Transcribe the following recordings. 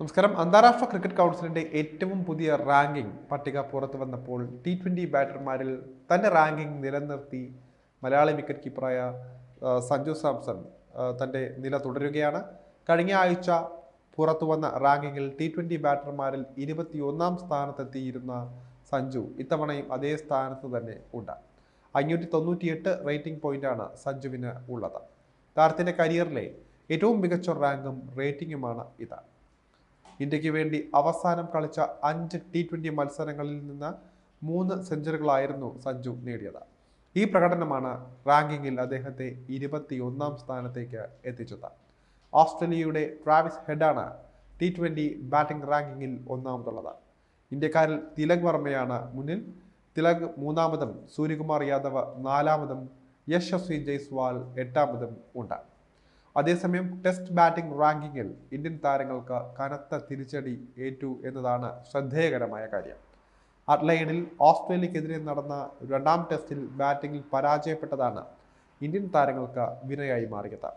നമസ്കാരം. അന്താരാഷ്ട്ര ക്രിക്കറ്റ് കൗൺസിലിന്റെ ഏറ്റവും പുതിയ റാങ്കിംഗ് പട്ടിക പുറത്തു വന്നപ്പോൾ ടി ട്വന്റി ബാറ്റർമാരിൽ തന്റെ റാങ്കിംഗ് നിലനിർത്തി മലയാളി വിക്കറ്റ് കീപ്പറായ സഞ്ജു സാംസൺ തന്റെ നില തുടരുകയാണ്. കഴിഞ്ഞ ആഴ്ച പുറത്തു വന്ന റാങ്കിങ്ങിൽ ടി ട്വന്റി ബാറ്റർമാരിൽ ഇരുപത്തി ഒന്നാം സ്ഥാനത്തെത്തിയിരുന്ന സഞ്ജു ഇത്തവണയും അതേ സ്ഥാനത്ത് തന്നെ ഉണ്ട്. അഞ്ഞൂറ്റി തൊണ്ണൂറ്റിയെട്ട് റേറ്റിംഗ് പോയിന്റാണ് സഞ്ജുവിന് ഉള്ളത്. താരത്തിന്റെ കരിയറിലെ ഏറ്റവും മികച്ച റാങ്കും റേറ്റിംഗുമാണ് ഇത്. ഇന്ത്യയ്ക്ക് വേണ്ടി അവസാനം കളിച്ച അഞ്ച് ടി ട്വന്റി മത്സരങ്ങളിൽ നിന്ന് മൂന്ന് സെഞ്ചുറികളായിരുന്നു സഞ്ജു നേടിയത്. ഈ പ്രകടനമാണ് റാങ്കിങ്ങിൽ അദ്ദേഹത്തെ ഇരുപത്തിയൊന്നാം സ്ഥാനത്തേക്ക് എത്തിച്ചത്. ഓസ്ട്രേലിയയുടെ ട്രാവിസ് ഹെഡാണ് ടി ട്വന്റി ബാറ്റിംഗ് റാങ്കിങ്ങിൽ ഒന്നാമതുള്ളത്. ഇന്ത്യക്കാരിൽ തിലക് വർമ്മയാണ് മുന്നിൽ. തിലക് മൂന്നാമതും സൂര്യകുമാർ യാദവ് നാലാമതും യശസ്വി ജയ്സ്വാൾ എട്ടാമതും ഉണ്ട്. അതേസമയം ടെസ്റ്റ് ബാറ്റിംഗ് റാങ്കിങ്ങിൽ ഇന്ത്യൻ താരങ്ങൾക്ക് കനത്ത തിരിച്ചടി ഏറ്റു എന്നതാണ് ശ്രദ്ധേയകരമായ കാര്യം. അഡ്ലൈഡിൽ ഓസ്ട്രേലിയക്കെതിരെ നടന്ന രണ്ടാം ടെസ്റ്റിൽ ബാറ്റിംഗിൽ പരാജയപ്പെട്ടതാണ് ഇന്ത്യൻ താരങ്ങൾക്ക് വിനയായി മാറിയത്.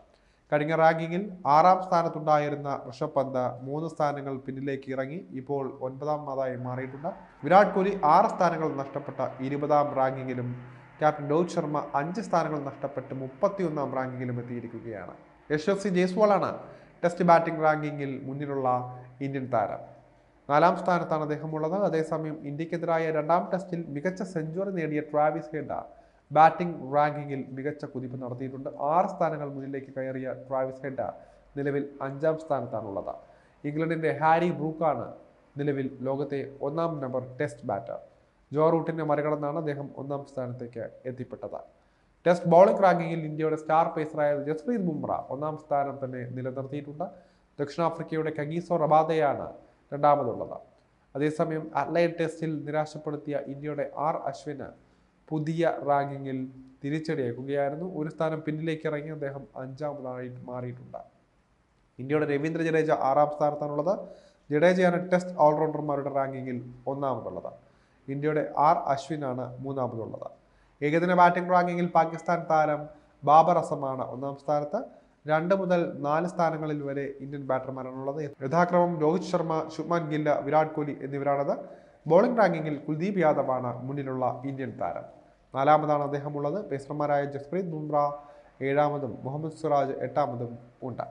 കഴിഞ്ഞ റാങ്കിങ്ങിൽ ആറാം സ്ഥാനത്തുണ്ടായിരുന്ന ഋഷഭ് പന്ത് മൂന്ന് സ്ഥാനങ്ങൾ പിന്നിലേക്ക് ഇറങ്ങി ഇപ്പോൾ ഒൻപതാമതായി മാറിയിട്ടുണ്ട്. വിരാട് കോഹ്ലി ആറ് സ്ഥാനങ്ങൾ നഷ്ടപ്പെട്ട ഇരുപതാം റാങ്കിങ്ങിലും ക്യാപ്റ്റൻ രോഹിത് ശർമ്മ അഞ്ച് സ്ഥാനങ്ങൾ നഷ്ടപ്പെട്ട് മുപ്പത്തിയൊന്നാം റാങ്കിങ്ങിലും എത്തിയിരിക്കുകയാണ്. യശസ്വി ജയ്സ്വാളാണ് ടെസ്റ്റ് ബാറ്റിംഗ് റാങ്കിങ്ങിൽ മുന്നിലുള്ള ഇന്ത്യൻ താരം. നാലാം സ്ഥാനത്താണ് അദ്ദേഹം ഉള്ളത് അതേസമയം ഇന്ത്യക്കെതിരായ രണ്ടാം ടെസ്റ്റിൽ മികച്ച സെഞ്ചുറി നേടിയ ട്രാവിസ് ഹെഡ ബാറ്റിംഗ് റാങ്കിങ്ങിൽ മികച്ച കുതിപ്പ് നടത്തിയിട്ടുണ്ട്. ആറ് സ്ഥാനങ്ങൾ മുന്നിലേക്ക് കയറിയ ട്രാവിസ് ഹെഡ നിലവിൽ അഞ്ചാം സ്ഥാനത്താണുള്ളത്. ഇംഗ്ലണ്ടിന്റെ ഹാരി ബ്രൂക്കാണ് നിലവിൽ ലോകത്തെ ഒന്നാം നമ്പർ ടെസ്റ്റ് ബാറ്റർ ജോ റൂട്ടിനെ മറികടന്നാണ് അദ്ദേഹം ഒന്നാം സ്ഥാനത്തേക്ക് എത്തിപ്പെട്ടത്. ടെസ്റ്റ് ബോളിംഗ് റാങ്കിങ്ങിൽ ഇന്ത്യയുടെ സ്റ്റാർ പേസറായ ജസ്പ്രീത് ബുംറ ഒന്നാം സ്ഥാനം തന്നെ നിലനിർത്തിയിട്ടുണ്ട്. ദക്ഷിണാഫ്രിക്കയുടെ കഗീസോ റബാദയാണ് രണ്ടാമതുള്ളത്. അതേസമയം അറ്റ്ലൈറ്റ് ടെസ്റ്റിൽ നിരാശപ്പെടുത്തിയ ഇന്ത്യയുടെ ആർ അശ്വിന് പുതിയ റാങ്കിങ്ങിൽ തിരിച്ചടിയേക്കുകയായിരുന്നു ഒരു സ്ഥാനം പിന്നിലേക്ക് ഇറങ്ങി അദ്ദേഹം അഞ്ചാമതായി മാറിയിട്ടുണ്ട്. ഇന്ത്യയുടെ രവീന്ദ്ര ജഡേജ ആറാം സ്ഥാനത്താണുള്ളത്. ജഡേജയാണ് ടെസ്റ്റ് ഓൾറൗണ്ടർമാരുടെ റാങ്കിങ്ങിൽ ഒന്നാമതുള്ളത്. ഇന്ത്യയുടെ ആർ അശ്വിനാണ് മൂന്നാമതുള്ളത്. ഏകദിന ബാറ്റിംഗ് റാങ്കിങ്ങിൽ പാകിസ്ഥാൻ താരം ബാബർ അസമാണ് ഒന്നാം സ്ഥാനത്ത്. രണ്ട് മുതൽ നാല് സ്ഥാനങ്ങളിൽ വരെ ഇന്ത്യൻ ബാറ്റർമാരാണുള്ളത്. യഥാക്രമം രോഹിത് ശർമ്മ ശുഭ്മാൻ ഗില്ല വിരാട് കോഹ്ലി എന്നിവരാണത്. ബോളിംഗ് റാങ്കിങ്ങിൽ കുൽദീപ് യാദവാണ് മുന്നിലുള്ള ഇന്ത്യൻ താരം. നാലാമതാണ് അദ്ദേഹമുള്ളത്. പേസർമാരായ ജസ്പ്രീത് ബുംറ ഏഴാമതും മുഹമ്മദ് സിറാജ് എട്ടാമതും ഉണ്ട്